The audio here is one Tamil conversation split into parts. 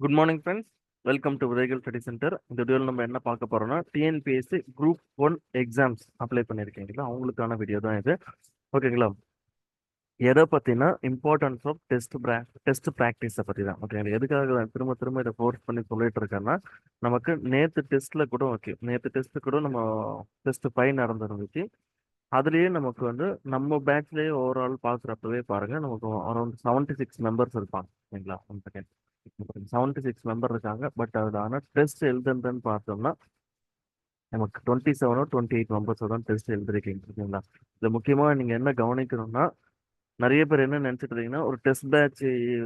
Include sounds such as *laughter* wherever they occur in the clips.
Good morning friends welcome to Udayakal study centre இந்த வீடியோவில் நம்ம என்ன பார்க்க போறோம்னா TNPSC group one exams apply பண்ணியிருக்கீங்களா அவங்களுக்கான வீடியோ தான் இது. ஓகேங்களா எதை பற்றினா இம்பார்ட்டன்ஸ் ஆஃப் டெஸ்ட் டெஸ்ட் ப்ராக்டிஸை பற்றி தான் ஓகேங்களா எதுக்காக திரும்ப திரும்ப இதை ஃபோர்ஸ் பண்ணி சொல்லிட்டு இருக்கேன்னா நமக்கு நேற்று டெஸ்ட்டில் கூட ஓகே நேற்று டெஸ்ட்டு கூட நம்ம டெஸ்ட் ஃபைவ் நடந்துருந்துச்சு. அதுலேயே நமக்கு வந்து நம்ம பேட்ச்லேயே ஓவரால் பார்க்குறப்பவே பாருங்கள் நமக்கு அரௌண்ட் செவன்ட்டி சிக்ஸ் மெம்பர்ஸ் இருப்பாங்க சரிங்களா? One second seventy six member இருக்காங்க பட் அது ஆனால் டெஸ்ட் எழுதுன்றன்னு பார்த்தோம்னா நமக்கு டுவெண்ட்டி செவனோ டுவெண்ட்டி எயிட் மெம்பர்ஸோ தான் டெஸ்ட் எழுதிருக்கீங்க ஓகேங்களா இதில் முக்கியமாக நீங்கள் என்ன கவனிக்கணும்னா நிறைய பேர் என்ன நினச்சிட்டு இருக்கீங்கன்னா ஒரு டெஸ்ட் பேட்ச்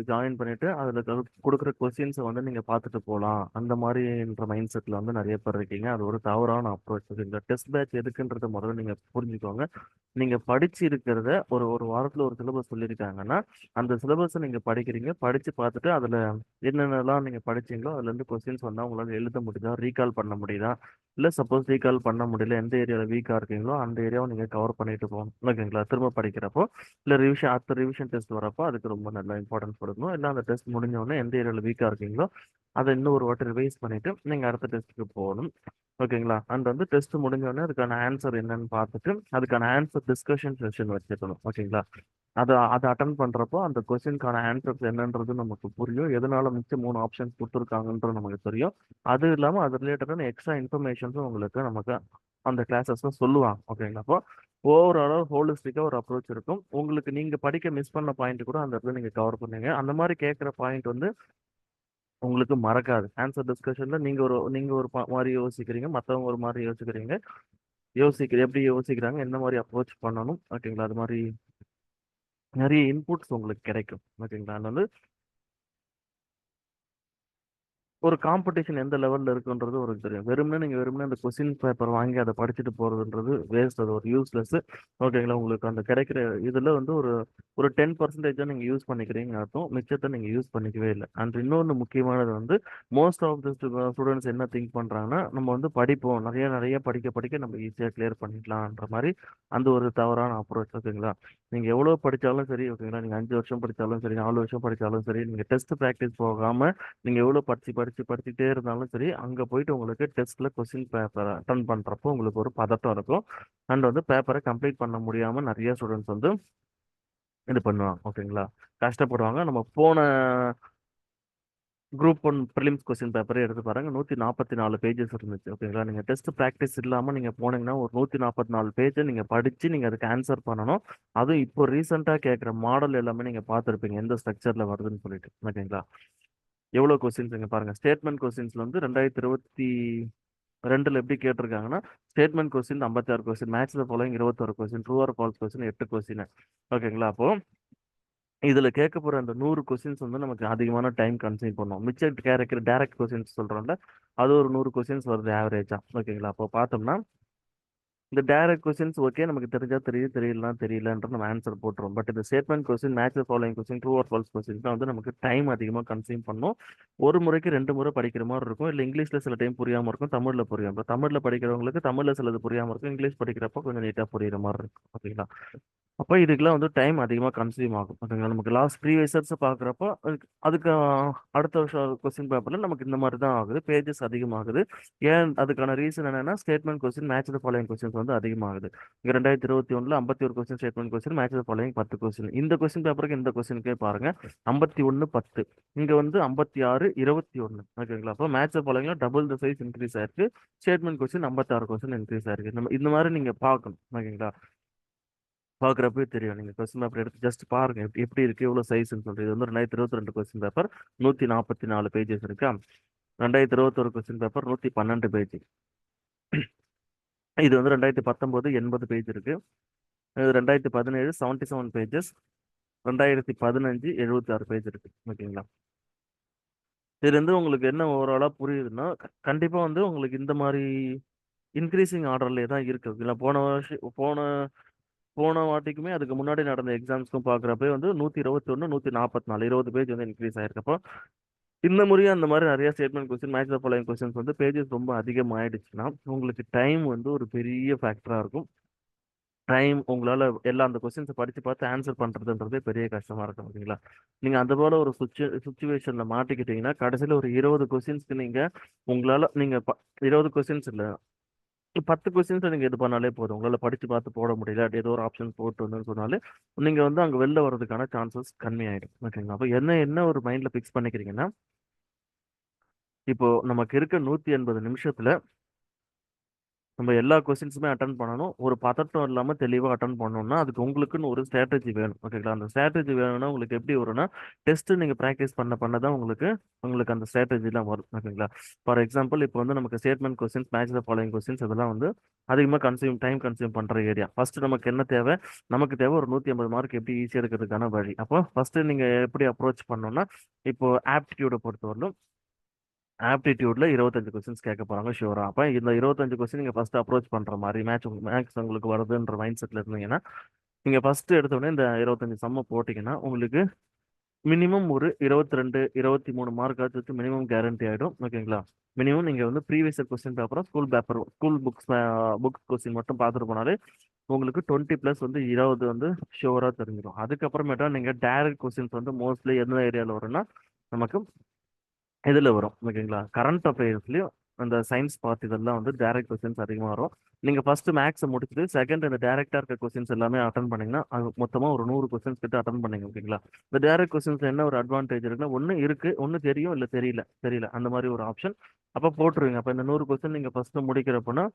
ஜாயின் பண்ணிட்டு அதில் கொடுக்குற கொஸ்டின்ஸை வந்து நீங்கள் பார்த்துட்டு போகலாம். அந்த மாதிரின்ற மைண்ட் செட்டில் வந்து நிறைய பேர் இருக்கீங்க. அது ஒரு தவறான அப்ரோச் இந்த டெஸ்ட் பேட்ச் எதுக்குன்றது முதல்ல நீங்கள் புரிஞ்சுக்கோங்க. நீங்கள் படிச்சு இருக்கிறத ஒரு ஒரு வாரத்தில் ஒரு சிலபஸ் சொல்லியிருக்காங்கன்னா அந்த சிலபஸை நீங்கள் படிக்கிறீங்க படித்து பார்த்துட்டு அதில் என்னென்னலாம் நீங்கள் படிச்சீங்களோ அதுலேருந்து கொஸ்டின்ஸ் வந்தா உங்களால் எழுத முடியுதா ரீகால் பண்ண முடியுதா? இல்லை சப்போஸ் ரீகால் பண்ண முடியல எந்த ஏரியாவில் வீக்காக இருக்கீங்களோ அந்த ஏரியாவை நீங்கள் கவர் பண்ணிட்டு போகணும். ஓகேங்களா? திரும்ப படிக்கிறப்போ இல்லை ரிவிஷன் அடுத்த ரிவிஷன் டெஸ்ட் வரப்போ அதுக்கு ரொம்ப நல்லா இம்பார்ட்டன்ஸ் கொடுக்கணும். இல்ல அந்த டெஸ்ட் முடிஞ்ச உடனே எந்த ஏரியால வீக்காக இருக்கீங்களோ அதை இன்னும் ஒரு வாட்டி ரிவைஸ் பண்ணிவிட்டு நீங்கள் அடுத்த டெஸ்ட்டுக்கு போகணும். ஓகேங்களா? அண்ட் வந்து டெஸ்ட் முடிஞ்சோடனே அதுக்கான ஆன்சர் என்னன்னு பார்த்துட்டு அதுக்கான ஆன்சர் டிஸ்கஷன் செஷன் வச்சுக்கணும். ஓகேங்களா? அதை அதை அட்டன் பண்ணுறப்போ அந்த கொஸ்டினுக்கான ஆன்சர்ஸ் என்னன்றது நமக்கு புரியும். எதனால மிச்சம் மூணு ஆப்ஷன்ஸ் கொடுத்துருக்காங்கன்றது நமக்கு தெரியும். அது இல்லாமல் அது ரிலேட்டடான எக்ஸ்ட்ரா இன்ஃபர்மேஷன்ஸும் உங்களுக்கு நமக்கு அந்த கிளாஸஸ்ல சொல்லுவாங்க. ஓகேங்களா? அப்போ ஓவராலாக ஹோலிஸ்டிக்காக ஒரு அப்ரோச் இருக்கும். உங்களுக்கு நீங்கள் படிக்க மிஸ் பண்ண பாயிண்ட் கூட அந்த இடத்துல நீங்கள் கவர் பண்ணுங்க அந்த மாதிரி கேட்குற பாயிண்ட் வந்து உங்களுக்கு மறக்காது. ஆன்சர் டிஸ்கஷனில் நீங்கள் ஒரு நீங்கள் ஒரு மாதிரி யோசிக்கிறீங்க மற்றவங்க ஒரு மாதிரி யோசிக்கிறீங்க. யோசிக்கிற எப்படி யோசிக்கிறாங்க என்ன மாதிரி அப்ரோச் பண்ணணும் ஓகேங்களா? அது மாதிரி நிறைய இன்புட்ஸ் உங்களுக்கு கிடைக்கும் ஓகேங்களா? அதனால ஒரு காம்படிஷன் எந்த லெவலில் இருக்குன்றது ஒரு தெரியும். வெறும்னே நீங்கள் வெறும்னே அந்த கொஸ்டின் பேப்பர் வாங்கி அதை படிச்சுட்டு போகிறதுன்றது வேஸ்ட் அது ஒரு யூஸ்லெஸ் ஓகேங்களா உங்களுக்கு அந்த கிடைக்கிற இதில் வந்து ஒரு ஒரு டென் பர்சன்டேஜாக நீங்கள் யூஸ் பண்ணிக்கிறீங்க அர்த்தம். மிச்சத்தை நீங்கள் யூஸ் பண்ணிக்கவே இல்லை. அண்ட் இன்னொன்று முக்கியமானது வந்து மோஸ்ட் ஆஃப் த ஸ்டூடெண்ட்ஸ் என்ன திங்க் பண்ணுறாங்கன்னா நம்ம வந்து படிப்போம். நிறைய நிறைய படிக்க படிக்க நம்ம ஈஸியாக கிளியர் பண்ணிக்கலான்ற மாதிரி அந்த ஒரு தவறான அப்ரோச் ஓகேங்களா நீங்கள் எவ்வளோ படித்தாலும் சரி ஓகேங்களா நீங்கள் அஞ்சு வருஷம் படித்தாலும் சரி நாலு வருஷம் படித்தாலும் சரி நீங்கள் டெஸ்ட் ப்ராக்டிஸ் போகாமல் நீங்கள் எவ்வளோ படிச்சு படித்து படிச்சுட்டே இருந்தாலும் சரி அங்கே போயிட்டு உங்களுக்கு டெஸ்ட்டில் கொஸ்டின் பேப்பரை அட்டன் பண்ணுறப்போ உங்களுக்கு ஒரு பதட்டம் இருக்கும். அண்ட் வந்து பேப்பரை கம்ப்ளீட் பண்ண முடியாமல் நிறைய ஸ்டூடெண்ட்ஸ் வந்து இது பண்ணுவாங்க ஓகேங்களா கஷ்டப்படுவாங்க. நம்ம போன குரூப் ஒன் ப்ரிலிம்ஸ் கொஸ்டின் பேப்பரே எடுத்து பாருங்கள் நூற்றி நாற்பத்தி நாலு பேஜஸ் இருந்துச்சு ஓகேங்களா நீங்கள் டெஸ்ட் ப்ராக்டிஸ் இல்லாமல் நீங்கள் போனீங்கன்னா ஒரு நூற்றி நாற்பத்தி நாலு பேஜை நீங்கள் படித்து நீங்கள் அதுக்கு ஆன்சர் பண்ணணும். அதுவும் இப்போ ரீசெண்டாக கேட்குற மாடல் எல்லாமே நீங்கள் பார்த்துருப்பீங்க எந்த ஸ்ட்ரக்சரில் வருதுன்னு சொல்லிட்டு ஓகேங்களா எவ்வளோ கொஸ்டின்ஸ் இங்கே பாருங்கள் ஸ்டேட்மெண்ட் கொஸ்டின்ஸில் வந்து ரெண்டாயிரத்தி இருபத்தி ரெண்டில் எப்படி கேட்டிருக்காங்கன்னா ஸ்டேட்மெண்ட் கொஸ்டின் ஐம்பத்தாறு கொஸ்டின் மேட்ச்சில் ஃபாலோயிங் இருபத்தொரு question true or false question எட்டு கொஸ்டின் ஓகேங்களா அப்போது இதில் கேட்க போகிற அந்த நூறு கொஸ்டின்ஸ் வந்து நமக்கு அதிகமான டைம் கன்சியூம் பண்ணுவோம் மிச்சம் கேரக்டர் டேரக்ட் கொஸ்டின்ஸ் சொல்கிறோம்ல அது ஒரு நூறு கொஸ்டின்ஸ் வருது ஆவரேஜாக ஓகேங்களா அப்போ பார்த்தோம்னா இந்த டேரக்ட் கொஸ்டின்ஸ் ஓகே நமக்கு தெரிஞ்சா தெரியுது தெரியலாம் தெரியலன்ற நம்ம ஆன்சர் போட்டுரும் பட் இந்த statement question match following question true or false question தான் வந்து நமக்கு டைம் அதிகமாக கன்சியூம் பண்ணும். ஒரு முறைக்கு ரெண்டு முறை படிக்கிற மாதிரி இருக்கும். இல்லை இங்கிலீஷில் சில டைம் புரியாமல் இருக்கும் தமிழில் புரியும் இப்போ தமிழில் படிக்கிறவங்களுக்கு தமிழில் சிலது புரியாமல் இருக்கும். இங்கிலீஷ் படிக்கிறப்போ கொஞ்சம் நீட்டாக புரியுற மாதிரி இருக்கும். ஓகேங்களா அப்போ இதுக்கெல்லாம் வந்து டைம் அதிகமாக கன்சியூம் ஆகும். ஓகேங்களா நமக்கு லாஸ்ட் ப்ரீவியஸர்ஸ் பார்க்குறப்போ அதுக்கு அடுத்த வருஷம் கொஸ்டின் பேப்பரில் நமக்கு இந்த மாதிரி தான் ஆகுது. பேஜஸ் அதிகமாகுது. ஏன் அதுக்கான ரீசன் என்னன்னா statement question match following questions வந்து அதிகமாகுது. இங்கே ரெண்டாயிரத்தி இருபத்தி ஒன்றில் ஐம்பத்தி ஒரு question statement question match following பத்து கொஸ்டின் இந்த கொஸ்டின் பேப்பருக்கு இந்த கொஸ்டினுக்கே பாருங்கள் ஐம்பத்தி ஒன்று பத்து. இங்கே வந்து ஐம்பத்தி ஆறு இருபத்தி ஒன்று ஓகேங்களா? அப்போ மேட்ச் ஃபாலோயிங்கில் டபுள் த சைஸ் இன்க்ரீஸ் ஆயிருக்கு. ஸ்டேட்மெண்ட் கொஸ்டின் ஐம்பத்தாறு கொஸ்டின் இன்க்ரீஸ் ஆயிருக்கு. நம்ம இந்த மாதிரி நீங்கள் பார்க்கணும். ஓகேங்களா? பார்க்குறப்பே தெரியும். நீங்கள் கொஸ்டின் பேப்பர் எடுத்து ஜஸ்ட் பாருங்க. எப்படி எப்படி இருக்கு எவ்வளோ சைஸ்ன்னு சொல்லிட்டு. இது வந்து ரெண்டாயிரத்தி இருபத்தி ரெண்டு கொஸ்டின் பேப்பர் நூற்றி நாற்பத்தி நாலு பேஜஸ் இருக்கா? ரெண்டாயிரத்தி இருபத்தொரு கொஸ்டின் பேப்பர் நூற்றி பன்னெண்டு பேஜ் இது வந்து ரெண்டாயிரத்தி பத்தொம்போது எண்பது பேஜ் இருக்குது இது ரெண்டாயிரத்தி பதினேழு செவன்ட்டி செவன் பேஜஸ் ரெண்டாயிரத்தி பதினஞ்சு எழுபத்தி ஆறு பேஜ் இருக்குது ஓகேங்களா இதுலேருந்து உங்களுக்கு என்ன ஓவராலாக புரியுதுன்னா கண்டிப்பாக வந்து உங்களுக்கு இந்த மாதிரி இன்க்ரீசிங் ஆர்டர்லேயே தான் இருக்குது ஓகேங்களா? போன வருஷம் போன போன வாட்டிக்குமே அதுக்கு முன்னாடி நடந்த எக்ஸாம்ஸ்க்கும் பார்க்குறப்ப வந்து நூற்றி இருபத்தி ஒன்று நூற்றி நாற்பத்தி நாலு இருபது பேஜ் வந்து இன்க்ரீஸ் ஆயிருக்கப்போ இந்த முறையும் அந்த மாதிரி நிறைய statement question match following questions வந்து பேஜஸ் ரொம்ப அதிகமாகிடுச்சுன்னா உங்களுக்கு டைம் வந்து ஒரு பெரிய ஃபேக்டராக இருக்கும். டைம் உங்களால் எல்லா அந்த கொஸ்டின்ஸை படித்து பார்த்து ஆன்சர் பண்ணுறதுன்றதே பெரிய கஷ்டமாக இருக்கும் ஓகேங்களா நீங்கள் அந்த போல் ஒரு சுச்சு சுச்சுவேஷனில் மாட்டிக்கிட்டீங்கன்னா கடைசியில் ஒரு இருபது கொஸ்டின்ஸ்க்கு நீங்கள் உங்களால் நீங்கள் ப- இருபது கொஸ்டின்ஸ் இல்லை பத்து கொஸ்டின்ஸ் நீங்க இது பண்ணாலே போதும். உங்களால படிச்சு பார்த்து போட முடியல. அப்படி ஏதோ ஒரு ஆப்ஷன் போட்டு வந்து சொன்னாலே நீங்க வந்து அங்க வெளில வர்றதுக்கான சான்சஸ் கம்மியாயிடும். ஓகேங்களா அப்போ என்ன என்ன ஒரு மைண்ட்ல ஃபிக்ஸ் பண்ணிக்கிறீங்கன்னா இப்போ நமக்கு இருக்க நூத்தி எண்பது நிமிஷத்துல நம்ம எல்லா கொஸ்டின்ஸுமே அட்டன் பண்ணணும். ஒரு பதட்டம் இல்லாமல் தெளிவாக அட்டன் பண்ணணும்னா அதுக்கு உங்களுக்குன்னு ஒரு ஸ்ட்ராட்டஜி வேணும். ஓகேங்களா அந்த ஸ்ட்ராட்டஜி வேணும்னா உங்களுக்கு எப்படி வரும்னா டெஸ்ட் நீங்கள் ப்ராக்டிஸ் பண்ண பண்ண தான் உங்களுக்கு உங்களுக்கு அந்த ஸ்ட்ராட்டஜிலாம் வரும். ஓகேங்களா ஃபார் எக்ஸாம்பிள் இப்போ வந்து நமக்கு statement questions match the following questions இதெல்லாம் வந்து அதிகமாக கன்சியூம் டைம் கன்சியூம் பண்ணுற ஏரியா ஃபஸ்ட்டு நமக்கு என்ன தேவை? நமக்கு தேவை ஒரு நூற்றி ஐம்பது மார்க் எப்படி ஈஸியாக இருக்கிறதுக்கான வழி. அப்போ ஃபஸ்ட்டு நீங்கள் எப்படி அப்ரோச் பண்ணோம்னா இப்போ ஆப்டிடியூடை பொறுத்தவரையிலும் ஆப்டிடியூட்ல இருபத்தஞ்சு கொஸ்டின்ஸ் கேட்க போறாங்க ஷூரா அப்ப இந்த இருபத்தஞ்சு கொஸ்டின் நீங்க ஃபர்ஸ்ட் அப்ரோச் பண்ற மாதிரி மேட்ச் மேக்ஸ் உங்களுக்கு வருதுன்ற மைண்ட் செட்ல இருந்தீங்கன்னா நீங்க ஃபர்ஸ்ட் எடுத்த உடனே இந்த இருபத்தஞ்சு சம்ம போட்டீங்கன்னா உங்களுக்கு மினிமம் ஒரு இருபத்தி ரெண்டு இருபத்தி மூணு மார்க் ஆச்சு மினிமம் கேரண்டி ஆயிடும் ஓகேங்களா மினிமம் நீங்க வந்து ப்ரீவியஸ் கொஸ்டின் பேப்பரும் school paper school books book question மட்டும் பார்த்துட்டு போனாலே உங்களுக்கு டுவெண்ட்டி ப்ளஸ் வந்து இருபது வந்து ஷுவராக தெரிஞ்சிடும் அதுக்கப்புறமேட்டா நீங்க டேரக்ட் கொஸ்டின்ஸ் வந்து மோஸ்ட்லி எந்த ஏரியாவில் வரும்னா நமக்கு இதில் வரும்? ஓகேங்களா? கரண்ட் அஃபேர்ஸ்லையும் அந்த சயின்ஸ் பார்ட் இதெல்லாம் வந்து டேரக்ட் கொஸ்டின்ஸ் அதிகமாக வரும். நீங்கள் ஃபஸ்ட்டு மேக்ஸை முடிச்சுட்டு செகண்ட் இந்த டேரக்டாக இருக்க கொஸ்டின்ஸ் எல்லாமே அட்டன் பண்ணிங்கன்னா அது மொத்தமாக ஒரு நூறு கொஸ்டின்ஸ் கிட்ட அட்டன் பண்ணிங்க ஓகேங்களா? இந்த டேரக்ட் கொஸ்டின்ஸ் என்ன ஒரு அட்வான்டேஜ் இருக்குன்னா ஒன்று இருக்குது ஒன்று தெரியும் இல்லை தெரியல தெரியல. அந்த மாதிரி ஒரு ஆப்ஷன் அப்போ போட்டுருவீங்க. அப்போ இந்த நூறு கொஸ்டின் நீங்கள் ஃபஸ்ட்டு முடிக்கிறப்போனா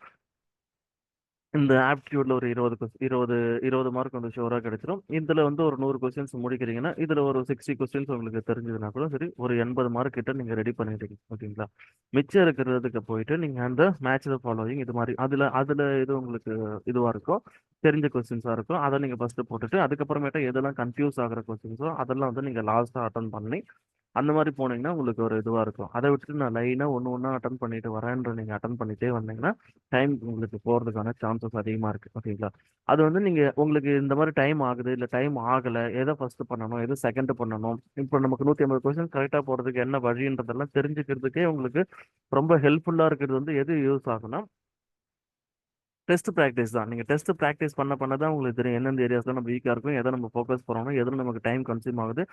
இந்த ஆப்டிடியூட்ல ஒரு இருபது கொஸ்டின் இருபது இருபது மார்க் வந்து ஷோராக கிடைச்சிடும் இதுல வந்து ஒரு நூறு கொஸ்டின்ஸ் முடிக்கிறீங்கன்னா இதுல ஒரு சிக்ஸ்டி கொஸ்டின்ஸ் உங்களுக்கு தெரிஞ்சதுன்னா கூட சரி ஒரு எண்பது மார்க் கிட்ட நீங்க ரெடி பண்ணிடுறீங்க ஓகேங்களா? மிச்சம் இருக்கிறதுக்கு போயிட்டு நீங்க அந்த மேட்ச் ஃபாலோயிங் இது மாதிரி அதுல அதுல இது உங்களுக்கு இதுவா இருக்கும் தெரிஞ்ச கொஸ்டின்ஸாக இருக்கும் அதை நீங்கள் ஃபஸ்ட்டு போட்டுட்டு அதுக்கப்புறமேட்டா எதெல்லாம் கன்ஃபியூஸ் ஆகிற கொஸ்டின்ஸோ அதெல்லாம் வந்து நீங்கள் லாஸ்ட்டாக அட்டன் பண்ணி அந்த மாதிரி போனீங்கன்னா உங்களுக்கு ஒரு இதுவாக இருக்கும். அதை விட்டுட்டு நான் லைனாக ஒன்று ஒன்றா அட்டன் பண்ணிட்டு வரேன்ற நீங்கள் அட்டன் பண்ணிட்டே வந்தீங்கன்னா டைம் உங்களுக்கு போகிறதுக்கான சான்சஸ் அதிகமாக இருக்குது ஓகேங்களா அது வந்து நீங்கள் உங்களுக்கு இந்த மாதிரி டைம் ஆகுது இல்லை டைம் ஆகலை எதை ஃபஸ்ட்டு பண்ணணும் எதை செகண்ட் பண்ணணும் இப்போ நமக்கு நூற்றி ஐம்பது கொஸ்டின் கரெக்டாக போகிறதுக்கு என்ன வழின்றதெல்லாம் தெரிஞ்சுக்கிறதுக்கே உங்களுக்கு ரொம்ப ஹெல்ப்ஃபுல்லாக இருக்கிறது வந்து எது யூஸ் ஆகுனா டெஸ்ட் ப்ராக்டிஸ் தான். நீங்கள் டெஸ்ட் ப்ராக்டிஸ் பண்ண பண்ண தான் உங்களுக்கு தெரியும். எந்தெந்த ஏரியாஸ்ல நம்ம வீக்காக இருக்கும் எதை நம்ம ஃபோக்கஸ் பண்ணணும் எதில் நமக்கு டைம் கன்சியூம் ஆகுது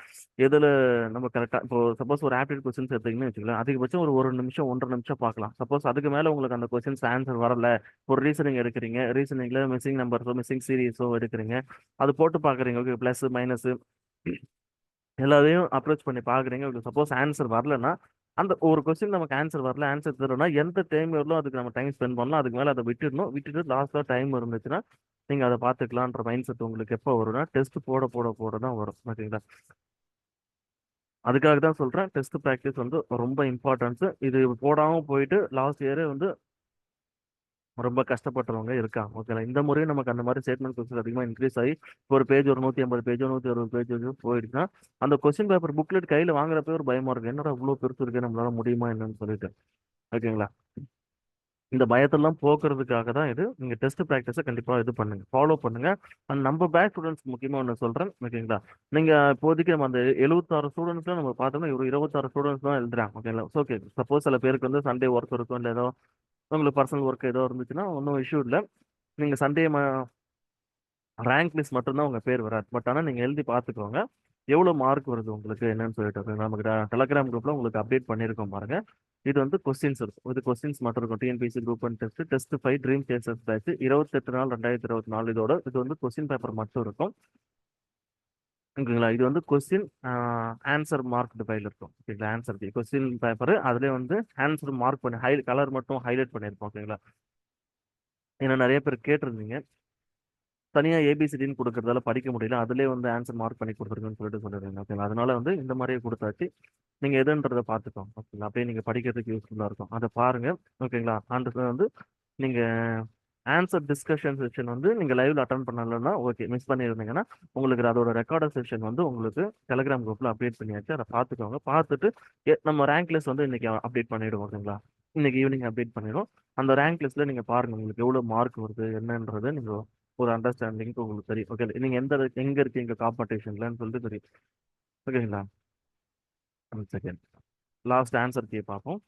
எதில் நம்ம கரெக்டாக இப்போ சப்போஸ் ஒரு ஆப்டிட் கொஸ்டின்ஸ் எடுத்திங்கன்னு வச்சுக்கலாம் அதிகபட்சம் ஒரு ஒரு நிமிஷம் ஒன்றரை நிமிஷம் பார்க்கலாம். சப்போஸ் அதுக்கு மேலே உங்களுக்கு அந்த கொஸ்டின்ஸ் ஆன்சர் வரல. ஒரு ரீசனிங் எடுக்கிறீங்க. ரீசனிங்கில் மிஸ்ஸிங் நம்பர்ஸோ மிஸ்ஸிங் சீரீஸோ எடுக்கிறீங்க. அது போட்டு பார்க்குறீங்க. ஓகே ப்ளஸ் மைனஸ் எல்லாத்தையும் அப்ரோச் பண்ணி பார்க்குறீங்க. உங்களுக்கு சப்போஸ் ஆன்சர் வரலன்னா அந்த ஒரு கொஸ்டின் நமக்கு ஆன்சர் வரல. ஆன்சர் தரும்னா எந்த டைம் வரலும் அதுக்கு நம்ம டைம் ஸ்பெண்ட் பண்ணலாம்? அதுக்கு மேலே அதை விட்டுடணும். விட்டுட்டு லாஸ்ட்டாக டைம் இருந்துச்சுன்னா நீங்கள் அதை பார்த்துக்கலான்ற மைண்ட் செட் உங்களுக்கு எப்போ வரும்னா டெஸ்ட் போட போட போட தான் வரும். ஓகேங்களா அதுக்காக தான் சொல்கிறேன் டெஸ்ட் ப்ராக்டிஸ் வந்து ரொம்ப இம்பார்ட்டன்ஸு இது போடாமல் போயிட்டு லாஸ்ட் இயரே வந்து ரொம்ப கஷ்டப்பட்டவங்க இருக்காங்க. ஓகேங்களா இந்த முறையும் நமக்கு அந்த மாதிரி ஸ்டேட்மெண்ட் கொஸ்டின் அதிகமாக இன்க்ரீஸ் ஆகி ஒரு பேஜ் ஒரு நூற்றி ஐம்பது பேஜோ நூற்றி அறுபது பேஜ் போயிடுச்சுன்னா அந்த கொஸ்டின் பேப்பர் புக்லெட் கையில் வாங்குறப்பே ஒரு பயமாக இருக்கும். என்னடா இவ்வளோ பெருசு இருக்கு நம்மளால முடியுமா என்னன்னு சொல்லிட்டு. ஓகேங்களா இந்த பயத்தெல்லாம் போக்குறதுக்காக தான் இது. நீங்கள் டெஸ்ட் ப்ராக்டிஸை கண்டிப்பாக இது பண்ணுங்க. ஃபாலோ பண்ணுங்க. அண்ட் நம்ம பேக் ஸ்டூடெண்ட்ஸ் முக்கியமா ஒன்று சொல்கிறேன் ஓகேங்களா நீங்கள் இப்போதைக்கு நம்ம அந்த எழுபத்தாறு ஸ்டூடெண்ட்ஸில் நம்ம பார்த்தோம்னா ஒரு இருபத்தாறு ஸ்டூடெண்ட்ஸ் தான் எழுதுறாங்க. ஓகேங்களா ஓகே சப்போஸ் சில பேருக்கு வந்து சண்டே ஒர்க் இருக்கும் இல்லை ஏதோ உங்களுக்கு பர்சனல் ஒர்க் ஏதோ இருந்துச்சுன்னா ஒன்றும் இஷ்யூ இல்லை. நீங்கள் சண்டே ரேங்க் லிஸ்ட் மட்டும்தான் உங்கள் பேர் வராது. பட் ஆனால் நீங்கள் எழுதி பார்த்துக்கோங்க. எவ்வளோ மார்க் வருது உங்களுக்கு? என்னன்னு சொல்லிட்டு ஓகேங்களா? நமக்கு டெலகிராம் குரூப்பில் உங்களுக்கு அப்டேட் பண்ணியிருக்கோம் பாருங்க. இது வந்து கொஸ்டின்ஸ் இருக்கும் இது கொஸ்டின்ஸ் மட்டும் இருக்கும். TNPSC group one test test five dream chases batch இருபத்தெட்டு நாள் ரெண்டாயிரத்தி இருபத்தி நாலு இதோட இது வந்து கொஸ்டின் பேப்பர் மட்டும் இருக்கும். ஓகேங்களா இது வந்து கொஸ்டின் ஆன்சர் மார்க்டு ஃபைல் இருக்கும். ஓகேங்களா? ஆன்சர் கொஸ்டின் பேப்பர் அதுலேயே வந்து ஆன்சர் மார்க் பண்ணி ஹை கலர் மட்டும் ஹைலைட் பண்ணியிருப்போம். ஓகேங்களா? ஏன்னா நிறைய பேர் கேட்டிருந்தீங்க. தனியாக ஏபிசிடின்னு கொடுக்குறதால படிக்க முடியல. அதுலேயே வந்து ஆன்சர் மார்க் பண்ணி கொடுத்துருக்குன்னு சொல்லிட்டு சொல்லிடுறீங்க ஓகேங்களா? அதனால வந்து இந்த மாதிரியே கொடுத்தாச்சு. நீங்கள் எதுன்றதை பார்த்துக்கோங்க. ஓகேங்களா? அப்படியே நீங்கள் படிக்கிறதுக்கு யூஸ்ஃபுல்லாக இருக்கும். அதை பாருங்கள் ஓகேங்களா? அந்த வந்து நீங்கள் ஆன்சர் டிஸ்கஷன் செஷன் வந்து நீங்கள் லைவ்ல அட்டன் பண்ணலன்னா ஓகே மிஸ் பண்ணியிருந்தீங்கன்னா உங்களுக்கு அதோட ரெக்கார்டர் செஷன் வந்து உங்களுக்கு டெலிகிராம் குரூப்ல அப்டேட் பண்ணியாச்சு. அதை பார்த்துக்கோங்க. பார்த்துட்டு நம்ம ரேங்க் லிஸ்ட் வந்து இன்னைக்கு அப்டேட் பண்ணிடுவோம் ஓகேங்களா? இன்னைக்கு ஈவினிங் அப்டேட் பண்ணிடும் அந்த ரேங்க் லிஸ்ட்ல நீங்க பாருங்க உங்களுக்கு எவ்வளவு மார்க் வருது என்னன்றது நீங்க ஒரு அண்டர்ஸ்டாண்டிங் உங்களுக்கு தெரியும் ஓகே நீங்க எந்த எங்க இருக்கீங்க காம்படிஷன்லன்னு சொல்லிட்டு தெரியும். ஓகேங்களா? ஒன் செகண்ட் லாஸ்ட் ஆன்சர் கே பார்ப்போம்.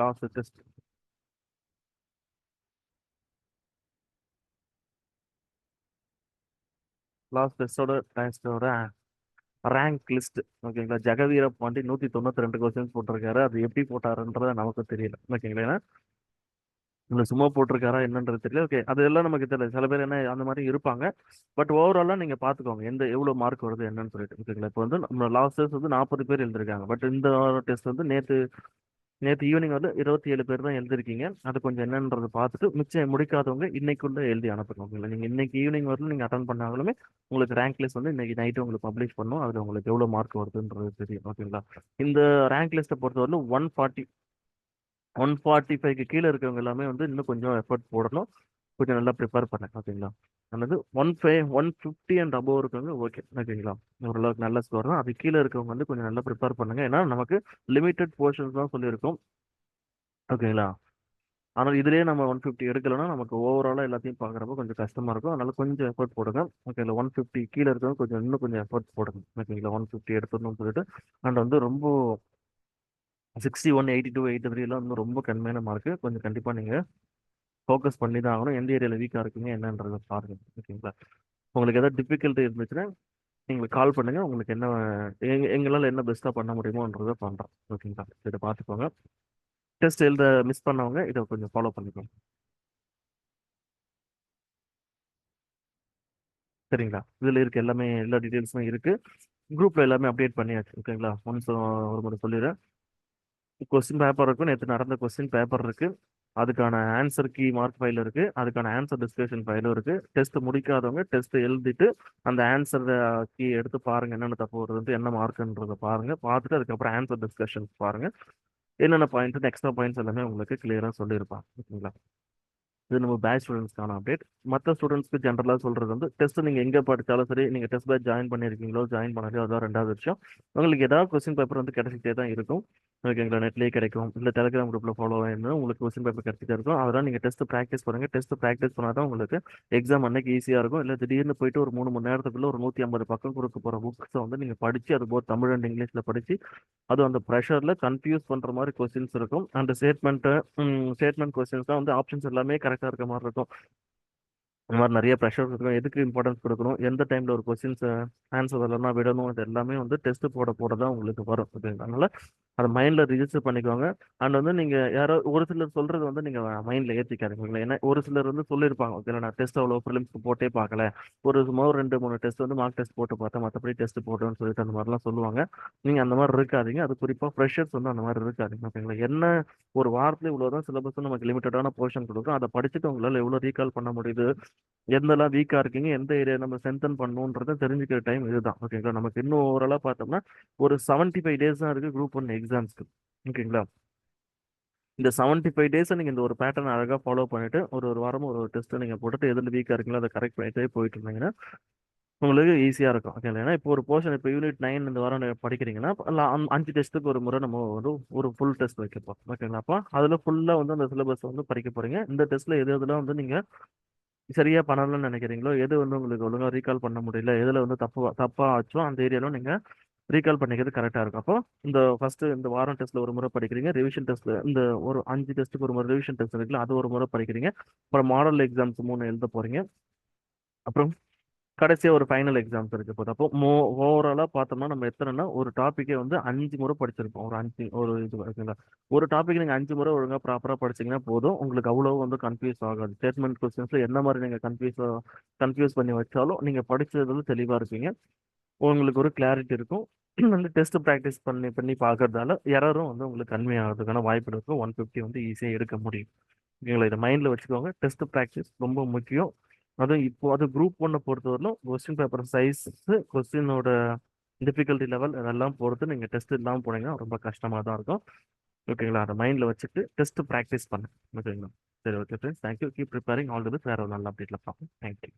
லாஸ் டெஸ்ட் லாஸ்ட் டெஸ்டோட டெஸ்டோட ரேங்க் லிஸ்ட் ஓகேங்களா ஜெகவீரப் வந்து நூத்தி தொண்ணூத்தி ரெண்டு கொஸ்டின்ஸ் போட்டிருக்காரு. அது எப்படி போட்டாருன்றது நமக்கு தெரியல. ஓகேங்களா ஏன்னா இல்லை சும்மா போட்டிருக்காரா என்னன்றது தெரியல. ஓகே அது எல்லாம் நமக்கு தெரியல. சில பேர் என்ன அந்த மாதிரி இருப்பாங்க. பட் ஓவராலாக நீங்கள் பார்த்துக்கோங்க எந்த எவ்வளோ மார்க் வருது என்னன்னு சொல்லிட்டு. ஓகேங்களா இப்போ வந்து நம்ம லாஸ்ட் டெஸ்ட் வந்து நாற்பது பேர் எழுந்திருக்காங்க பட் இந்த டெஸ்ட் வந்து நேற்று நேற்று ஈவினிங் வந்து இருபத்தி ஏழு பேர் தான் எழுதிருக்கீங்க. அது கொஞ்சம் என்னன்றது பார்த்துட்டு மிச்சம் முடிக்காதவங்க இன்னைக்குள்ள எழுதி அனுப்பணும் ஓகேங்களா நீங்கள் இன்னைக்கு ஈவினிங் வரலும் நீங்கள் அட்டன் பண்ணாலுமே உங்களுக்கு ரேங்க் லிஸ்ட் வந்து இன்னைக்கு நைட்டு உங்களுக்கு பப்ளிஷ் பண்ணும். அதில் உங்களுக்கு எவ்வளோ மார்க் வருதுன்றது தெரியும் ஓகேங்களா இந்த ரேங்க் லிஸ்ட்டை பொறுத்தவரையிலும் ஒன் ஃபார்ட்டி ஒன் ஃபார்ட்டி ஃபைவ்க்கு கீழே இருக்கவங்க எல்லாமே வந்து இன்னும் கொஞ்சம் எஃபர்ட் போடணும். கொஞ்சம் நல்லா ப்ரிப்பேர் பண்ணேன் ஓகேங்களா அல்லது one five one fifty and above இருக்கவங்க ஓகே ஓகேங்களா ஓரளவுக்கு நல்ல ஸ்கோர் தான். அது கீழே இருக்கவங்க வந்து கொஞ்சம் நல்லா ப்ரிப்பேர் பண்ணுங்க. ஏன்னா நமக்கு லிமிட்டட் போர்ஷன்ஸ் தான் சொல்லியிருக்கோம். ஓகேங்களா ஆனால் இதுலேயே நம்ம ஒன் ஃபிஃப்டி எடுக்கலைன்னா நமக்கு ஓவராலாக எல்லாத்தையும் பார்க்குறப்ப கொஞ்சம் கஷ்டமாக இருக்கும். அதனால் கொஞ்சம் எஃபர்ட் போடுங்க. ஓகேங்களா ஒன் ஃபிஃப்டி கீழே இருக்கவங்க கொஞ்சம் இன்னும் கொஞ்சம் எஃபர்ட் போடுங்க. ஓகேங்களா ஒன் ஃபிஃப்டி எடுத்துடணும்னு சொல்லிட்டு. அண்ட் வந்து ரொம்ப sixty one eighty two eighty த்ரீலாம் வந்து ரொம்ப கம்மியான மார்க்கு கொஞ்சம் கண்டிப்பாக நீங்கள் ஃபோக்கஸ் பண்ணி தான் ஆகணும். எந்த ஏரியாவில் வீக்காக இருக்குங்க என்னன்றதை பாருங்கள் ஓகேங்களா உங்களுக்கு எதாவது டிஃபிகல்ட்டி இருந்துச்சுன்னா எங்களுக்கு கால் பண்ணுங்கள் உங்களுக்கு என்ன எங்க எங்களால் என்ன பெஸ்ட்டாக பண்ண முடியுமோன்றதை பண்ணுறோம் ஓகேங்களா இதை பார்த்துக்கோங்க. டெஸ்ட் எழுத மிஸ் பண்ணவங்க இதை கொஞ்சம் ஃபாலோ பண்ணிக்கோங்க. சரிங்களா? இதில் இருக்க எல்லாமே எல்லா டீட்டெயில்ஸும் இருக்குது குரூப்பில் எல்லாமே அப்டேட் பண்ணியாச்சு ஓகேங்களா ஒன்ஸ் ஒரு முறை சொல்லிடுறேன். கொஸ்டின் பேப்பர் இருக்கும் நேற்று நடந்த கொஸ்டின் பேப்பர் இருக்குது அதுக்கான ஆன்சர் கீ மார்க் ஃபைல் இருக்கு. அதுக்கான ஆன்சர் டிஸ்கஷன் ஃபைலும் இருக்கு. டெஸ்ட் முடிக்காதவங்க டெஸ்ட் எழுதிட்டு அந்த ஆன்சர் கீ எடுத்து பாருங்க என்னென்ன தப்பு வருது என்ன மார்க்ன்றத பாருங்க. பார்த்துட்டு அதுக்கப்புறம் ஆன்சர் டிஸ்கஷன் பாருங்க. என்னென்ன பாயிண்ட்ஸ் எக்ஸ்ட்ரா பாயிண்ட்ஸ் எல்லாமே உங்களுக்கு கிளியராக சொல்லியிருப்பாங்க. ஓகேங்களா இது நம்ம பேட்ச் ஸ்டூடெண்ட்ஸ்க்கான அப்டேட் மற்ற ஸ்டூடெண்ட்ஸ்க்கு ஜென்ரலாக சொல்கிறது வந்து டெஸ்ட் நீங்கள் எங்கே படித்தாலும் சரி நீங்கள் டெஸ்ட் பேட்ச் ஜாயின் பண்ணியிருக்கீங்களோ ஜாயின் பண்ணலையோ அதான் ரெண்டாவது விஷயம். உங்களுக்கு ஏதாவது கொஸ்டின் பேப்பர் வந்து கிடைச்சிட்டே தான் இருக்கும். ஓகேங்களா நெட்லேயே கிடைக்கும். இல்லை டெலிகிராம் குரூப்பில் ஃபாலோ ஆயிருந்தா உங்களுக்கு கொஸ்டின் பேப்பர் கிடைச்சிட்டே இருக்கும். அதெல்லாம் நீங்கள் டெஸ்ட் ப்ராக்டிஸ் பண்ணுங்கள் டெஸ்ட் ப்ராக்டிஸ் பண்ணால் தான் உங்களுக்கு எக்ஸாம் அன்னைக்கு ஈஸியாக இருக்கும். இல்லை திடீர்னு போயிட்டு ஒரு மூணு மணி நேரத்துக்குள்ள ஒரு நூற்றி ஐம்பது பக்கம் கொடுக்க போகிற புக்ஸை வந்து நீங்கள் படித்து அது போது தமிழ் அண்ட் இங்கிலீஷில் படித்து அதுவும் அந்த ப்ரெஷரில் கன்ஃபியூஸ் பண்ணுற மாதிரி கொஸ்டின்ஸ் இருக்கும். அந்த ஸ்டேட்மெண்ட்டு ஸ்டேட்மெண்ட் கொஸ்டின்ஸ் தான் வந்து ஆப்ஷன்ஸ் எல்லாமே கரெக்டாக இருக்க மாதிரி இருக்கும். இந்த மாதிரி நிறைய ப்ரெஷர் இருக்கும். எதுக்கு இம்பார்ட்டன்ஸ் கொடுக்கணும்? எந்த டைமில் ஒரு கொஸ்டின்ஸ் ஆன்சர் வரலன்னா விடணும்? இது எல்லாமே வந்து டெஸ்ட் போட போட தான் உங்களுக்கு வரும். அதனால் அதனால அதை மைண்டில் ரிஜிஸ்டர் பண்ணிக்கோங்க. அண்ட் வந்து நீங்கள் யாரோ ஒரு சிலர் சொல்கிறது வந்து நீங்கள் மைண்டில் ஏற்றிக்காதீங்களா ஏன்னா ஒரு சிலர் வந்து சொல்லியிருப்பாங்க ஓகே நான் டெஸ்ட் அவ்வளோ ஃபிலிம்ஸ்க்கு போட்டே பார்க்கல. ஒரு சும்மா ஒரு ரெண்டு மூணு டெஸ்ட் வந்து மார்க் டெஸ்ட் போட்டு பார்த்தேன். மற்றபடி டெஸ்ட் போட்டோன்னு சொல்லிட்டு அந்த மாதிரிலாம் சொல்லுவாங்க. நீங்கள் அந்த மாதிரி இருக்காதீங்க. அது குறிப்பாக ஃப்ரெஷர்ஸ் வந்து அந்த மாதிரி இருக்காதீங்க. ஓகேங்களா? என்ன ஒரு வாரத்தில் இவ்வளோ தான் சிலபஸ் நமக்கு லிமிட்டடான போர்ஷன் கொடுக்கும் அதை படிச்சுட்டு உங்களால் எவ்வளோ ரீகால் பண்ண முடியுது? எந்தெல்லாம் வீக்காக இருக்கீங்க? எந்த ஏரியா நம்ம ஸ்ட்ரென்தன் பண்ணணுன்றதை தெரிஞ்சுக்கிற டைம் இதுதான். ஓகேங்களா? நமக்கு இன்னும் ஓவராலாக பார்த்தோம்னா ஒரு செவன்ட்டி ஃபைவ் டேஸ் தான் இருக்குது குரூப் ஒன் எக்ஸாம்ஸ்க்கு ஓகேங்களா? இந்த செவன்ட்டி ஃபைவ் டேஸை நீங்கள் இந்த ஒரு பேட்டர்ன் அழகாக ஃபாலோ பண்ணிவிட்டு ஒரு ஒரு வாரமும் ஒரு டெஸ்ட்டை நீங்கள் போட்டுட்டு எதில் வீக்காக இருக்கீங்களோ அதை கரெக்ட் பண்ணிட்டே போயிட்டு இருந்தீங்கன்னா உங்களுக்கு ஈஸியாக இருக்கும். ஓகே ஏன்னா இப்போ ஒரு போர்ஷன் இப்போ யூனிட் நைன் இந்த வாரம் படிக்கிறீங்கன்னா அப்ப அஞ்சு டெஸ்ட்டுக்கு ஒரு முறை நம்ம ஒரு ஒரு ஃபுல் டெஸ்ட் வைக்கப்போம். ஓகேங்களா? அப்போ அதில் ஃபுல்லாக வந்து அந்த சிலபஸ் வந்து படிக்க போகிறீங்க இந்த டெஸ்ட்டில் எது எதுலாம் வந்து நீங்கள் சரியாக பண்ணலன்னு நினைக்கிறீங்களோ எது வந்து உங்களுக்கு ஒழுங்காக ரீகால் பண்ண முடியல எதில் வந்து தப்பு தப்பாக ஆச்சோ அந்த ஏரியாலும் நீங்கள் ரீகால் பண்ணிக்கிறது கரெக்டாக இருக்கும். அப்போ இந்த ஃபர்ஸ்ட் இந்த வாரம் டெஸ்ட்ல ஒரு முறை படிக்கிறீங்க ரிவிஷன் டெஸ்ட்ல இந்த ஒரு அஞ்சு டெஸ்ட்டுக்கு ஒரு முறை ரிவிஷன் டெஸ்ட் இருக்குல்ல அது ஒரு முறை படிக்கிறீங்க. அப்புறம் மாடல் எக்ஸாம்ஸ் மூணு எழுத போறீங்க. அப்புறம் கடைசியாக ஒரு ஃபைனல் எக்ஸாம்ஸ் இருக்கு போது அப்போ மோ ஓவராலாக பார்த்தோம்னா நம்ம எத்தனைன்னா ஒரு டாப்பிக்கே வந்து அஞ்சு முறை படிச்சிருப்போம். ஒரு அஞ்சு ஒரு இது இருக்குங்களா ஒரு டாபிக் நீங்கள் அஞ்சு முறை ஒழுங்காக ப்ராப்பராக படிச்சீங்கன்னா போதும். உங்களுக்கு அவ்வளோ வந்து கன்ஃபியூஸ் ஆகாது. ஸ்டேட்மெண்ட் கொஸ்டின்ஸில் என்ன மாதிரி நீங்கள் கன்ஃபியூஸ் கன்ஃபியூஸ் பண்ணி வச்சாலும் நீங்கள் படித்தது வந்து இருப்பீங்க. உங்களுக்கு ஒரு கிளாரிட்டி இருக்கும். *clears throat* வந்து டெஸ்ட் ப்ராக்டிஸ் பண்ணி பண்ணி பார்க்கறதால எரரும் வந்து உங்களுக்கு கம்மியாகிறதுக்கான வாய்ப்பு இருக்கும். ஒன் ஃபிஃப்டி வந்து ஈஸியாக எடுக்க முடியும். ஓகேங்களா இதை மைண்டில் வச்சுக்கோங்க. டெஸ்ட் ப்ராக்டிஸ் ரொம்ப முக்கியம். அதுவும் இப்போ அது குரூப் ஒன்றை பொறுத்தவரையிலும் கொஸ்டின் பேப்பர் சைஸு கொஸ்டினோட டிஃபிகல்ட்டி லெவல் அதெல்லாம் பொறுத்து நீங்கள் டெஸ்ட் இல்லாமல் போனீங்கன்னா ரொம்ப கஷ்டமாக தான் இருக்கும். ஓகேங்களா அதை மைண்டில் வச்சுட்டு டெஸ்ட் ப்ராக்டிஸ் பண்ணேன் ஓகேங்களா சரி okay friends thank you keep preparing all the best வேறு ஒரு நல்ல அப்டேட்டில் பார்ப்போம். தேங்க்யூ